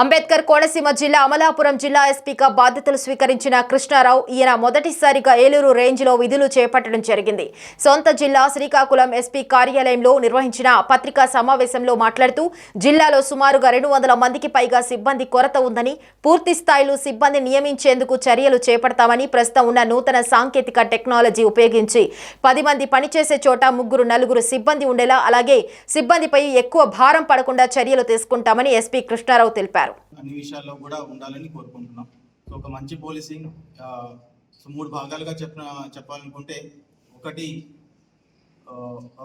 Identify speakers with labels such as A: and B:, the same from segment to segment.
A: అంబేద్కర్ కోనసీమ జిల్లా అమలాపురం జిల్లా ఎస్పీగా బాధ్యతలు స్వీకరించిన కృష్ణారావు ఈయన మొదటిసారిగా ఏలూరు రేంజ్లో విధులు చేపట్టడం జరిగింది. సొంత జిల్లా శ్రీకాకుళం ఎస్పీ కార్యాలయంలో నిర్వహించిన పత్రికా సమావేశంలో మాట్లాడుతూ జిల్లాలో సుమారుగా రెండు వందల మందికి పైగా సిబ్బంది కొరత ఉందని పూర్తి స్థాయిలో సిబ్బంది నియమించేందుకు చర్యలు చేపడతామని ప్రస్తుతం ఉన్న నూతన సాంకేతిక టెక్నాలజీ ఉపయోగించి పది మంది పనిచేసే చోట ముగ్గురు నలుగురు సిబ్బంది ఉండేలా అలాగే సిబ్బందిపై ఎక్కువ భారం పడకుండా చర్యలు తీసుకుంటామని ఎస్పీ కృష్ణారావు తెలిపారు.
B: అన్ని విషయాల్లో కూడా ఉండాలని కోరుకుంటున్నాం. సో ఒక మంచి పోలీసింగ్ మూడు భాగాలుగా చెప్పిన చెప్పాలనుకుంటే ఒకటి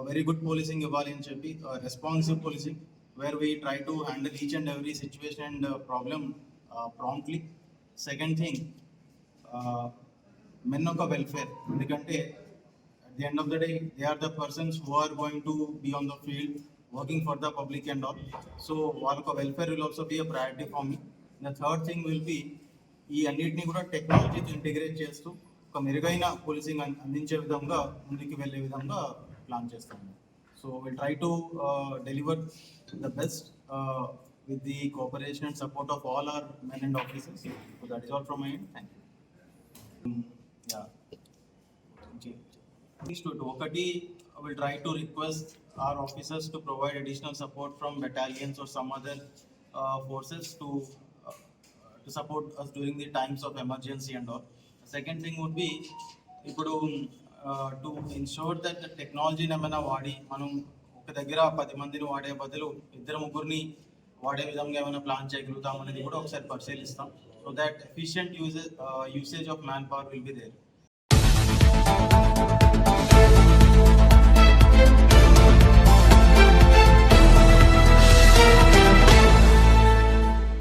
B: వెరీ గుడ్ పోలీసింగ్ ఇవ్వాలి అని చెప్పి responsive policing where we try to handle each and every situation and problem promptly second thing men ఒక వెల్ఫేర్ ఎందుకంటే at the end of the day, they are the persons who are going to be on the working for the public and all. So, వాళ్ళ welfare will also be a priority for me. The third thing will be, ఈ అన్నిటిని కూడా టెక్నాలజీతో integrate చేస్తూ ఒక మెరుగైన policing అందించే విధంగా ముందుకు వెళ్ళే విధంగా ప్లాన్ చేస్తాము so will try to deliver the best with the cooperation and support of all our men and officers so that is all from my end thank you ఒకటి will try to request our officers to provide additional support from battalions or some other uh, forces to uh, to support us during the times of emergency and all. The Second thing would be ఇప్పుడు to ensure that టెక్నాలజీని ఏమైనా వాడి మనం ఒక దగ్గర పది మందిని వాడే బదులు ఇద్దరు ముగ్గురిని వాడే విధంగా ఏమైనా ప్లాన్ చేయగలుగుతాం అనేది కూడా ఒకసారి పరిశీలిస్తాం so that efficient uses usage of man power will be there